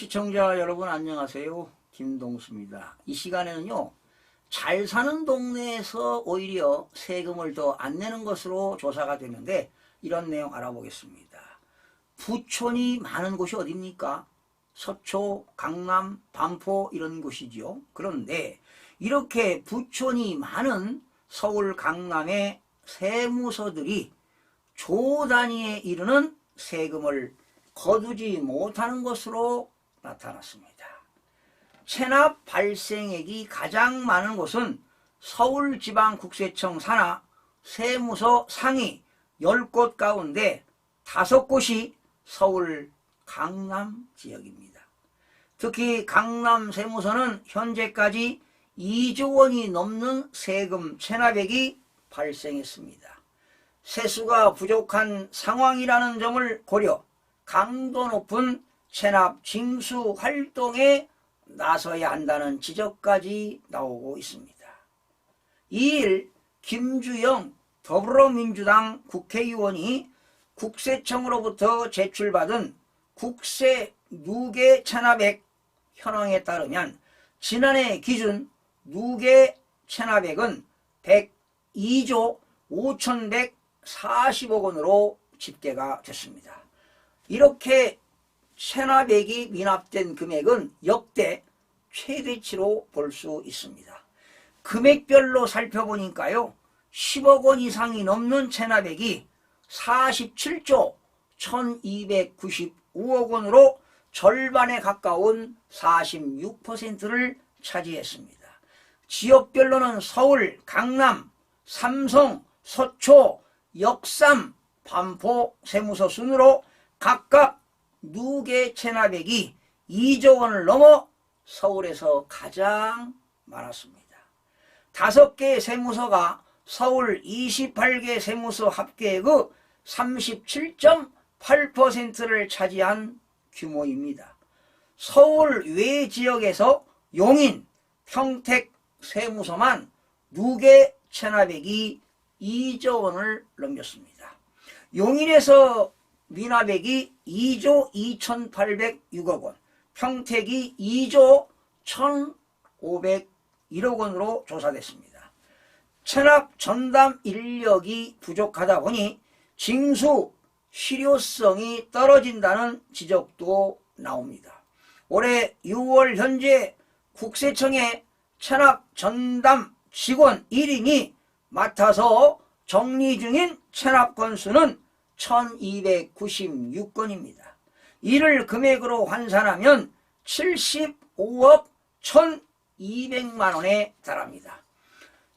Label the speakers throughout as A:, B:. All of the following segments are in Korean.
A: 시청자 여러분 안녕하세요. 김동수입니다. 이 시간에는요. 잘 사는 동네에서 오히려 세금을 더 안 내는 것으로 조사가 되는데 이런 내용 알아보겠습니다. 부촌이 많은 곳이 어딥니까? 서초, 강남, 반포 이런 곳이지요. 그런데 이렇게 부촌이 많은 서울, 강남의 세무서들이 조 단위에 이르는 세금을 거두지 못하는 것으로 나타났습니다. 체납 발생액이 가장 많은 곳은 서울지방국세청 산하 세무서 상위 10곳 가운데 5곳이 서울 강남 지역입니다. 특히 강남 세무서는 현재까지 2조 원이 넘는 세금 체납액이 발생했습니다. 세수가 부족한 상황이라는 점을 고려 강도 높은 체납 징수 활동에 나서야 한다는 지적까지 나오고 있습니다. 2일 김주영 더불어민주당 국회의원이 국세청으로부터 제출받은 국세 누계 체납액 현황에 따르면 지난해 기준 누계 체납액은 102조 5,140억 원으로 집계가 됐습니다. 이렇게 체납액이 미납된 금액은 역대 최대치로 볼 수 있습니다. 금액별로 살펴보니까요. 10억 원 이상이 넘는 체납액이 47조 1295억 원으로 절반에 가까운 46%를 차지했습니다. 지역별로는 서울, 강남, 삼성, 서초, 역삼, 반포 세무서 순으로 각각 누계 체납액이 2조 원을 넘어 서울에서 가장 많았습니다. 다섯 개 세무서가 서울 28개 세무서 합계액의 37.8%를 차지한 규모입니다. 서울 외 지역에서 용인, 평택 세무서만 누계 체납액이 2조 원을 넘겼습니다. 용인에서 미납액이 2조 2,806억 원, 평택이 2조 1,501억 원으로 조사됐습니다. 체납 전담 인력이 부족하다 보니 징수 실효성이 떨어진다는 지적도 나옵니다. 올해 6월 현재 국세청의 체납 전담 직원 1인이 맡아서 정리 중인 체납 건수는 1296건입니다. 이를 금액으로 환산하면 75억 1200만 원에 달합니다.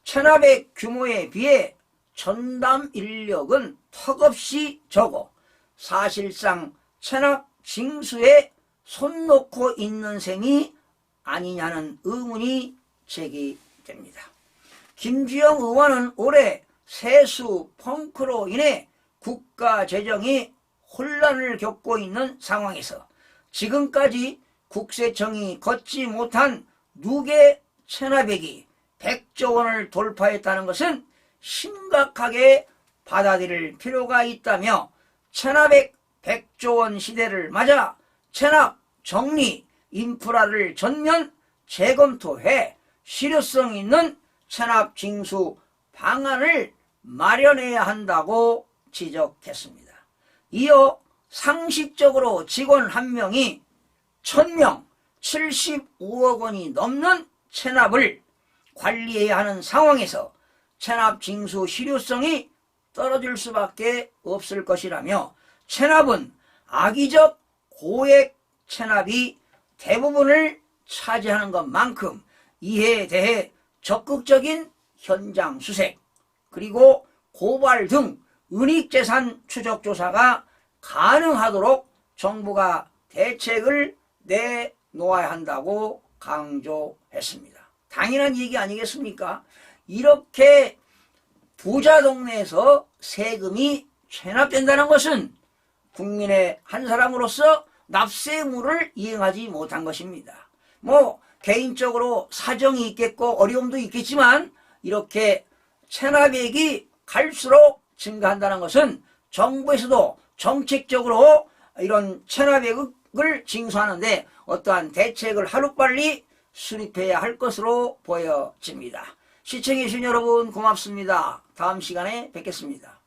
A: 체납액 규모에 비해 전담 인력은 턱없이 적어 사실상 체납 징수에 손 놓고 있는 셈이 아니냐는 의문이 제기됩니다. 김주영 의원은 올해 세수 펑크로 인해 국가 재정이 혼란을 겪고 있는 상황에서 지금까지 국세청이 걷지 못한 누계 체납액이 100조 원을 돌파했다는 것은 심각하게 받아들일 필요가 있다며 체납액 100조 원 시대를 맞아 체납 정리 인프라를 전면 재검토해 실효성 있는 체납 징수 방안을 마련해야 한다고 지적했습니다. 이어 상식적으로 직원 한 명이 1000명 75억 원이 넘는 체납을 관리해야 하는 상황에서 체납 징수 실효성이 떨어질 수밖에 없을 것이라며 체납은 악의적 고액 체납이 대부분을 차지하는 것만큼 이에 대해 적극적인 현장 수색 그리고 고발 등 은닉재산 추적 조사가 가능하도록 정부가 대책을 내놓아야 한다고 강조했습니다. 당연한 얘기 아니겠습니까? 이렇게 부자 동네에서 세금이 체납된다는 것은 국민의 한 사람으로서 납세의무를 이행하지 못한 것입니다. 뭐 개인적으로 사정이 있겠고 어려움도 있겠지만 이렇게 체납액이 갈수록 증가한다는 것은 정부에서도 정책적으로 이런 체납액 을 징수하는데 어떠한 대책을 하루빨리 수립해야 할 것으로 보여집니다. 시청해주신 여러분 고맙습니다. 다음 시간에 뵙겠습니다.